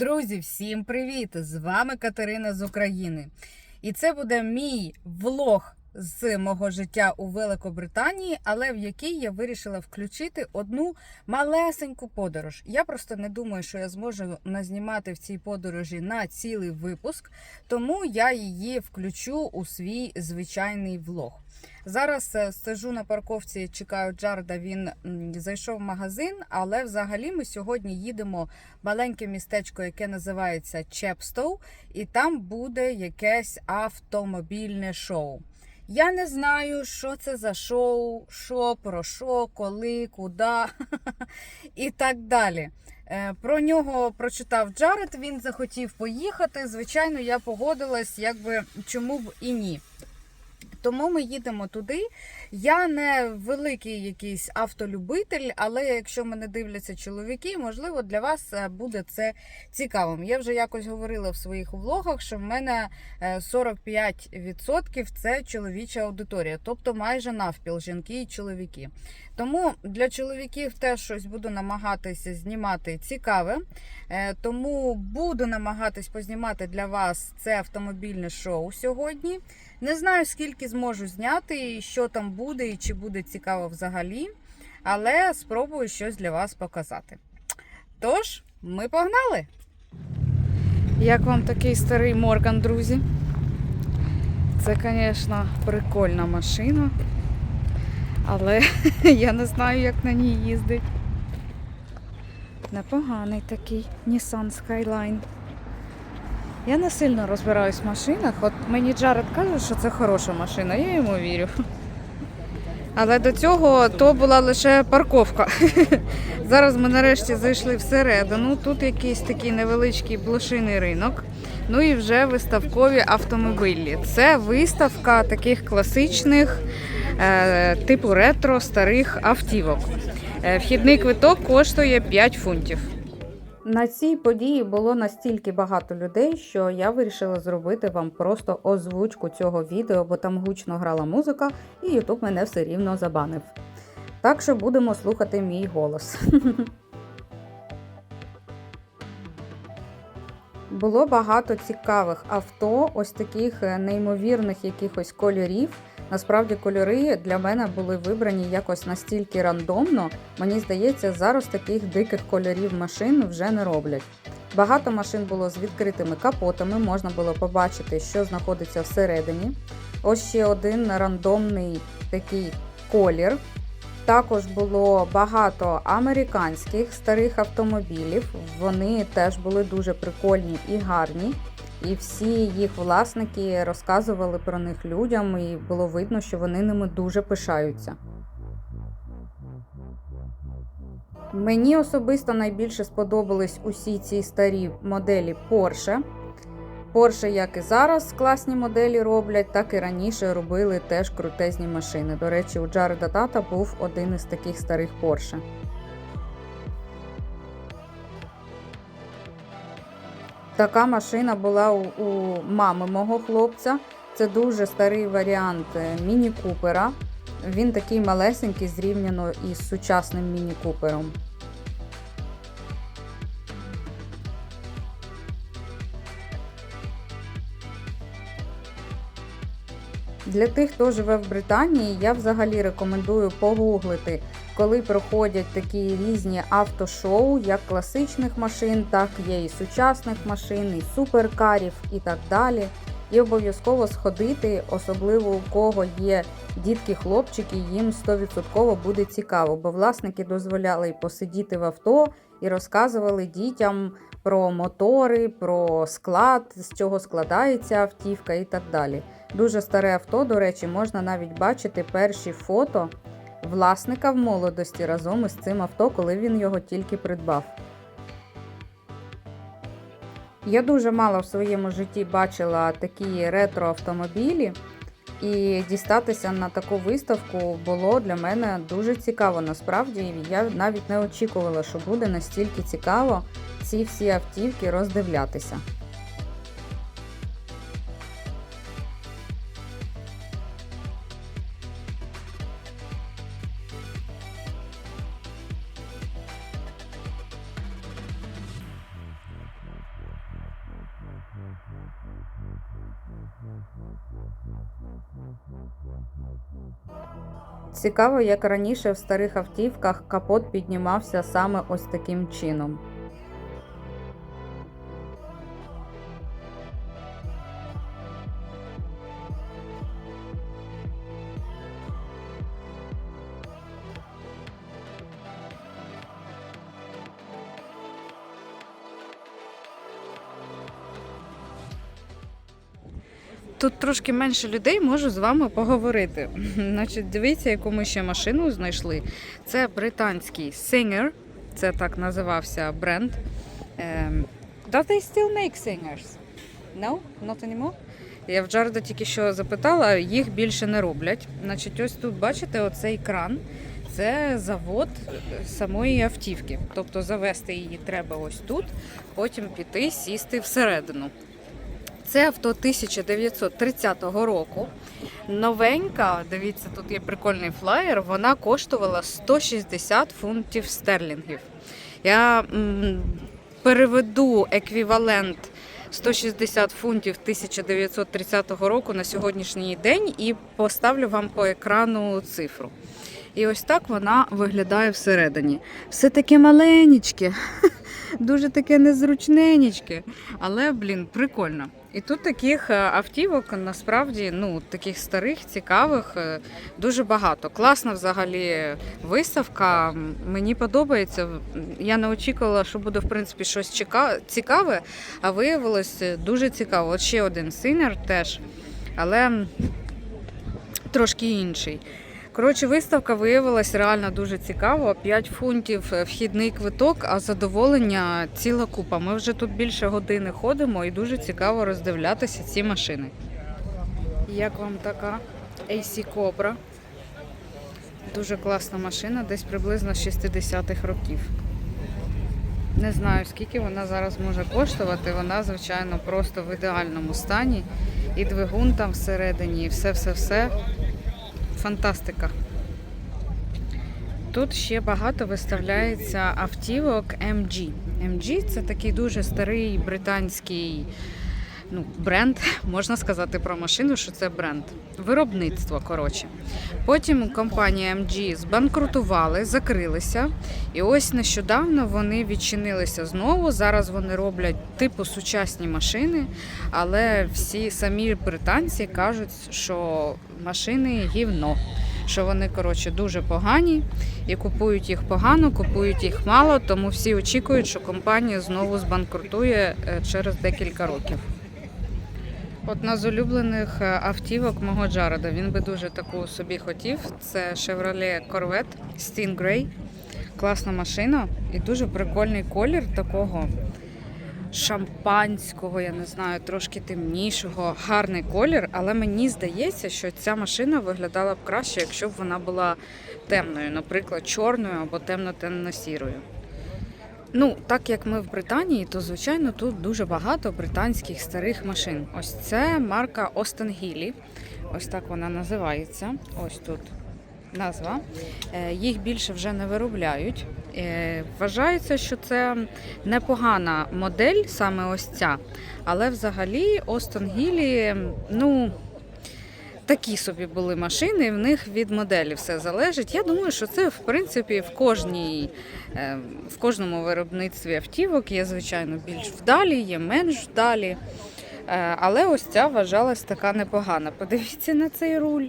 Друзі, всім привіт! З вами Катерина з України. І це буде мій влог з мого життя у Великобританії, але в який я вирішила включити одну малесеньку подорож. Я просто не думаю, що я зможу назнімати в цій подорожі на цілий випуск, тому я її включу у свій звичайний влог. Зараз е, сижу на парковці, чекаю Джарда. Він зайшов в магазин, але взагалі ми сьогодні їдемо в маленьке містечко, яке називається Чепстоу, і там буде якесь автомобільне шоу. Я не знаю, що це за шоу, що про що, коли, куди і так далі. Е, Про нього прочитав Джаред, він захотів поїхати. Звичайно, я погодилась, якби чому б і ні. Тому ми їдемо туди. Я не великий якийсь автолюбитель, але якщо мене дивляться чоловіки, можливо, для вас е, буде це цікавим. Я вже якось говорила в своїх влогах, що в мене е, 45% це чоловіча аудиторія, тобто майже навпіл жінки і чоловіки. Тому для чоловіків теж щось буду намагатися знімати цікаве. Е, Тому буду намагатись познімати для вас це автомобільне шоу сьогодні. Не знаю, скільки зможу зняти, і що там буде, і чи буде цікаво взагалі, але спробую щось для вас показати. Тож, ми погнали! Як вам такий старий Морган, друзі? Це, звісно, прикольна машина, але я не знаю, як на ній їздить. Непоганий такий Nissan Skyline. Я не сильно розбираюсь в машинах. От мені Джаред каже, що це хороша машина, я йому вірю. Але до цього то була лише парковка. Зараз ми нарешті зайшли всередину. Тут якийсь такий невеличкий блошиний ринок. Ну і вже виставкові автомобілі. Це виставка таких класичних, е, типу ретро старих автівок. Е, Вхідний квиток коштує 5 фунтів. На цій події було настільки багато людей, що я вирішила зробити вам просто озвучку цього відео, бо там гучно грала музика, і Ютуб мене все рівно забанив. Так що будемо слухати мій голос. Було багато цікавих авто, ось таких е, неймовірних якихось кольорів. Насправді кольори для мене були вибрані якось настільки рандомно. Мені здається, зараз таких диких кольорів машин вже не роблять. Багато машин було з відкритими капотами, можна було побачити, що знаходиться всередині. Ось ще один рандомний такий колір. Також було багато американських старих автомобілів. Вони теж були дуже прикольні і гарні. І всі їх власники розказували про них людям, і було видно, що вони ними дуже пишаються. Мені особисто найбільше сподобались усі ці старі моделі Porsche. Porsche, як і зараз класні моделі роблять, так і раніше робили теж крутезні машини. До речі, у Джареда Тата був один із таких старих Porsche. Така машина була у, у мами мого хлопця. Це дуже старий варіант е, міні-купера. Він такий малесенький зрівняно із сучасним міні-купером. Для тих, хто живе в Британії, я взагалі рекомендую погуглити, коли проходять такі різні автошоу, як класичних машин, так є і сучасних машин, і суперкарів і так далі. І обов'язково сходити, особливо у кого є дітки-хлопчики, їм 100% буде цікаво, бо власники дозволяли посидіти в авто і розказували дітям про мотори, про склад, з чого складається автівка і так далі. Дуже старе авто, до речі, можна навіть бачити перші фото власника в молодості разом із цим авто, коли він його тільки придбав. Я дуже мало в своєму житті бачила такі ретро-автомобілі, і дістатися на таку виставку було для мене дуже цікаво. Насправді я навіть не очікувала, що буде настільки цікаво ці всі автівки роздивлятися. Цікаво, як раніше в старих автівках капот піднімався саме ось таким чином. Тут трошки менше людей можу з вами поговорити. Значить, дивіться, яку ми ще машину знайшли. Це британський Singer, це так називався бренд. Ем, Does they still make singers? No? Not anymore? Я в Джареда тільки що запитала, їх більше не роблять. Значить, ось тут бачите оцей кран. Це завод самої автівки. Тобто завести її треба ось тут, потім піти, сісти всередину. Це авто 1930 року. Новенька, дивіться, тут є прикольний флаєр. Вона коштувала 160 фунтів стерлінгів. Я м, переведу еквівалент 160 фунтів 1930 року на сьогоднішній день і поставлю вам по екрану цифру. І ось так вона виглядає всередині. Все таке маленечке, дуже таке незручненечке, але, блін, прикольно. І тут таких е, автівок насправді ну таких старих, цікавих е, дуже багато. Класна взагалі виставка. Мені подобається. Я не очікувала, що буде в принципі щось цікаве, а виявилось е, дуже цікаво. От ще один синер теж, але трошки інший. Коротше, виставка виявилась реально дуже цікаво. 5 фунтів е, вхідний квиток, а задоволення ціла купа. Ми вже тут більше години ходимо і дуже цікаво роздивлятися ці машини. Як вам така AC Cobra? Дуже класна машина, десь приблизно з 60-х років. Не знаю, скільки вона зараз може коштувати. Вона, звичайно, просто в ідеальному стані. І двигун там всередині, і все-все-все. Фантастика. Тут ще багато виставляється автівок MG. MG це такий дуже старий британський ну, бренд. Можна сказати про машину, що це бренд. Виробництво, коротше. Потім компанія MG збанкрутували, закрилися. І ось нещодавно вони відчинилися знову. Зараз вони роблять типу сучасні машини, але всі самі британці кажуть, що машини гівно. Що вони коротше дуже погані і купують їх погано, купують їх мало, тому всі очікують, що компанія знову збанкрутує е, через декілька років. Одна з улюблених е, автівок мого Джареда. Він би дуже таку собі хотів. Це Chevrolet Corvette Stingray. Класна машина і дуже прикольний колір такого шампанського, я не знаю, трошки темнішого, гарний колір, але мені здається, що ця машина виглядала б краще, якщо б вона була темною, наприклад, чорною або темно-темно-сірою. Ну, так як ми в Британії, то звичайно тут дуже багато британських старих машин. Ось це марка Остен Гілі. Ось так вона називається. Ось тут назва. Е, Їх більше вже не виробляють. Е, Вважається, що це непогана модель, саме ось ця. Але взагалі Остон Гілі, ну. Такі собі були машини, в них від моделі все залежить. Я думаю, що це в принципі в кожній, е, в кожному виробництві автівок є, звичайно, більш вдалі, є менш вдалі. Е, Але ось ця вважалась така непогана. Подивіться на цей руль.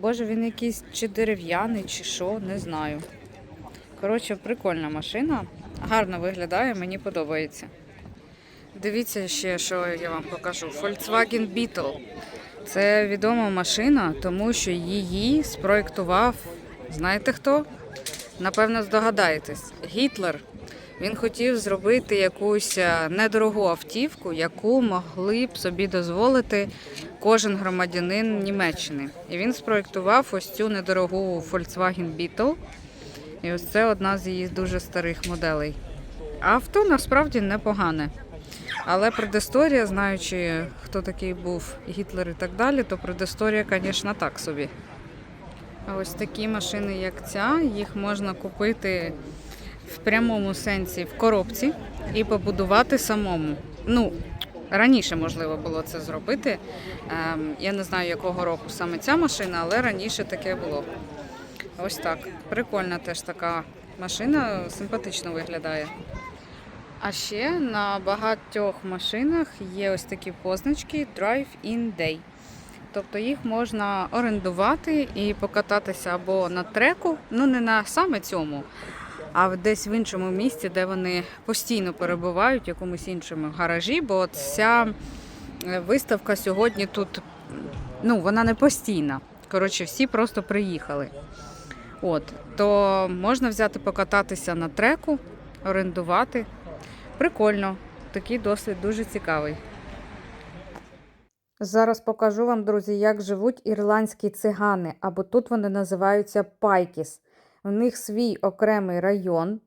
Боже, він якийсь чи дерев'яний, чи що, не знаю. Коротше, прикольна машина. Гарно виглядає, мені подобається. Дивіться ще, що я вам покажу. Volkswagen Beetle. Це відома машина, тому що її спроєктував, знаєте хто? Напевно, здогадаєтесь. Гітлер. Він хотів зробити якусь е, недорогу автівку, яку могли б собі дозволити кожен громадянин Німеччини. І він спроєктував ось цю недорогу Volkswagen Beetle. І ось це одна з її дуже старих моделей. Авто насправді непогане. Але предісторія, знаючи, хто такий був Гітлер і так далі, то предісторія, звісно, так собі. А ось такі машини, як ця, їх можна купити в прямому сенсі в коробці і побудувати самому. Ну, раніше можливо було це зробити. Ем, я не знаю, якого року саме ця машина, але раніше таке було. Ось так. Прикольна теж така машина, симпатично виглядає. А ще на багатьох машинах є ось такі позначки Drive-in Day. Тобто їх можна орендувати і покататися або на треку, ну не на саме цьому, а десь в іншому місці, де вони постійно перебувають, в якомусь іншому гаражі, бо ця е, виставка сьогодні тут ну, вона не постійна. Коротше, всі просто приїхали. От, то можна взяти покататися на треку, орендувати. Прикольно, такий досвід дуже цікавий. Зараз покажу вам, друзі, як живуть ірландські цигани, або тут вони називаються пайкіс. В них свій окремий район.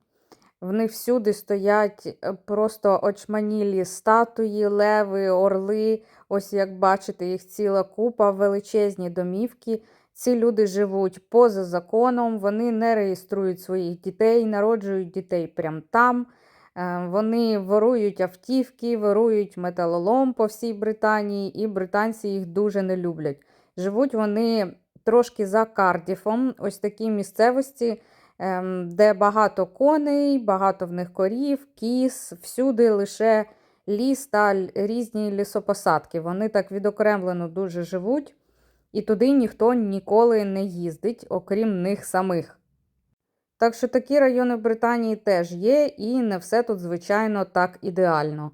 В них всюди стоять е, просто очманілі статуї, леви, орли. Ось як бачите, їх ціла купа, величезні домівки. Ці люди живуть поза законом, вони не реєструють своїх дітей, народжують дітей прямо там. Е, Вони ворують автівки, ворують металолом по всій Британії, і британці їх дуже не люблять. Живуть вони трошки за Кардіфом, ось такій місцевості, ем, де багато коней, багато в них корів, кіз, всюди лише ліс та різні лісопосадки. Вони так відокремлено дуже живуть, і туди ніхто ніколи не їздить, окрім них самих. Так що такі райони в Британії теж є, і не все тут, звичайно, так ідеально.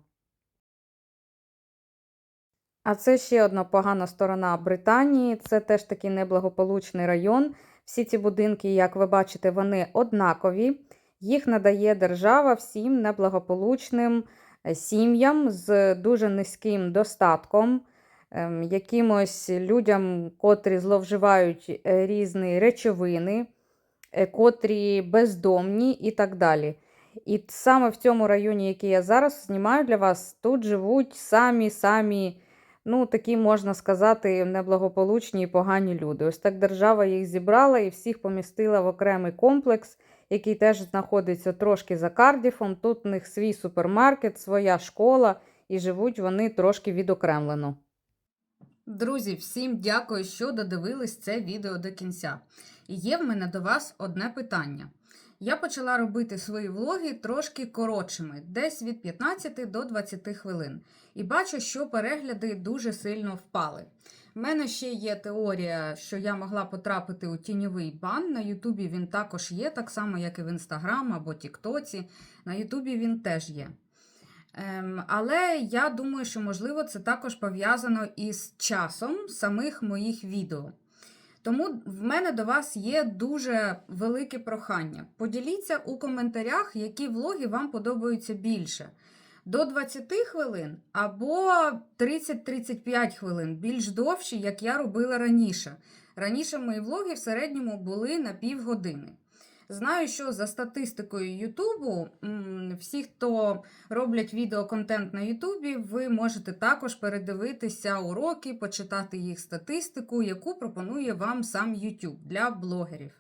А це ще одна погана сторона Британії. Це теж такий неблагополучний район. Всі ці будинки, як ви бачите, вони однакові. Їх надає держава всім неблагополучним е, сім'ям з дуже низьким достатком, ем, якимось людям, котрі зловживають е, різні речовини, котрі бездомні і так далі. І саме в цьому районі, який я зараз знімаю для вас, тут живуть самі-самі, ну, такі, можна сказати, неблагополучні і погані люди. Ось так держава їх зібрала і всіх помістила в окремий комплекс, який теж знаходиться трошки за Кардіфом. Тут у них свій супермаркет, своя школа, і живуть вони трошки відокремлено. Друзі, всім дякую, що додивились це відео до кінця. І є в мене до вас одне питання. Я почала робити свої влоги трошки коротшими, десь від 15 до 20 хвилин. І бачу, що перегляди дуже сильно впали. У мене ще є теорія, що я могла потрапити у тіньовий бан. На Ютубі він також є, так само, як і в Інстаграм або Тіктоці. На Ютубі він теж є. Ем, але я думаю, що можливо це також пов'язано із часом самих моїх відео. Тому в мене до вас є дуже велике прохання. Поділіться у коментарях, які влоги вам подобаються більше. До 20 хвилин або 30-35 хвилин, більш довші, як я робила раніше. Раніше мої влоги в середньому були на півгодини. Знаю, що за статистикою Ютубу, всі, хто роблять відеоконтент на Ютубі, ви можете також передивитися уроки, почитати їх статистику, яку пропонує вам сам YouTube для блогерів.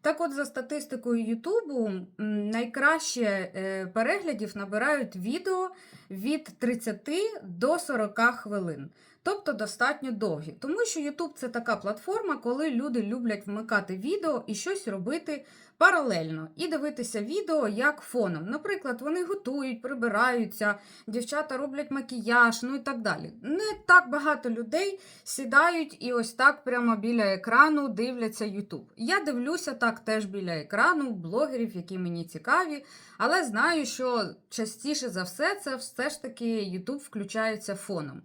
Так от, за статистикою Ютубу, найкраще е, переглядів набирають відео від 30 до 40 хвилин. Тобто достатньо довгі. Тому що YouTube це така платформа, коли люди люблять вмикати відео і щось робити паралельно і дивитися відео як фоном. Наприклад, вони готують, прибираються, дівчата роблять макіяж, ну і так далі. Не так багато людей сідають і ось так прямо біля екрану дивляться YouTube. Я дивлюся так теж біля екрану блогерів, які мені цікаві, але знаю, що частіше за все це все ж таки YouTube включається фоном.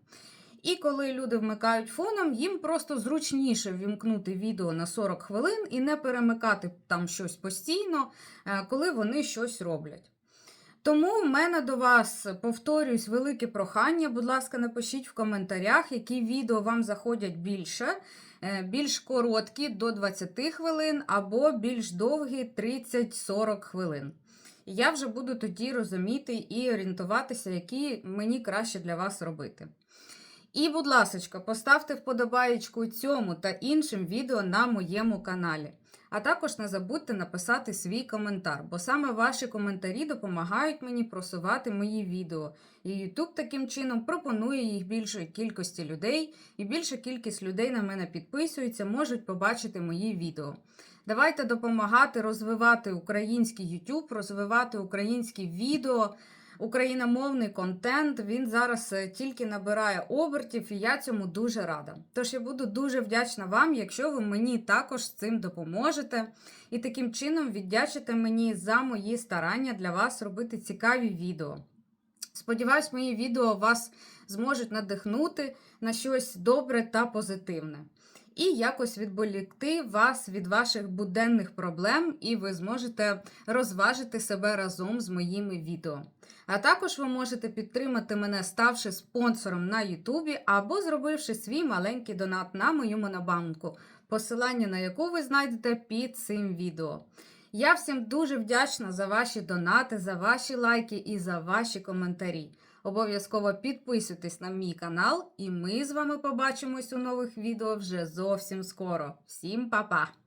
І коли люди вмикають фоном, їм просто зручніше вімкнути відео на 40 хвилин і не перемикати там щось постійно, е, коли вони щось роблять. Тому в мене до вас, повторюсь, велике прохання. Будь ласка, напишіть в коментарях, які відео вам заходять більше, е, більш короткі до 20 хвилин або більш довгі 30-40 хвилин. Я вже буду тоді розуміти і орієнтуватися, які мені краще для вас робити. І, будь ласка, поставте вподобаєчку цьому та іншим відео на моєму каналі. А також не забудьте написати свій коментар, бо саме ваші коментарі допомагають мені просувати мої відео. І YouTube таким чином пропонує їх більшої кількості людей, і більша кількість людей на мене підписується, можуть побачити мої відео. Давайте допомагати розвивати український YouTube, розвивати українські відео, україномовний контент. Він зараз е, тільки набирає обертів, і я цьому дуже рада. Тож я буду дуже вдячна вам, якщо ви мені також з цим допоможете. І таким чином віддячите мені за мої старання для вас робити цікаві відео. Сподіваюсь, мої відео вас зможуть надихнути на щось добре та позитивне. І якось відволікти вас від ваших буденних проблем, і ви зможете розважити себе разом з моїми відео. А також ви можете підтримати мене, ставши спонсором на Ютубі або зробивши свій маленький донат на мою монобанку, посилання на яку ви знайдете під цим відео. Я всім дуже вдячна за ваші донати, за ваші лайки і за ваші коментарі. Обов'язково підписуйтесь на мій канал, і ми з вами побачимось у нових відео вже зовсім скоро. Всім па-па!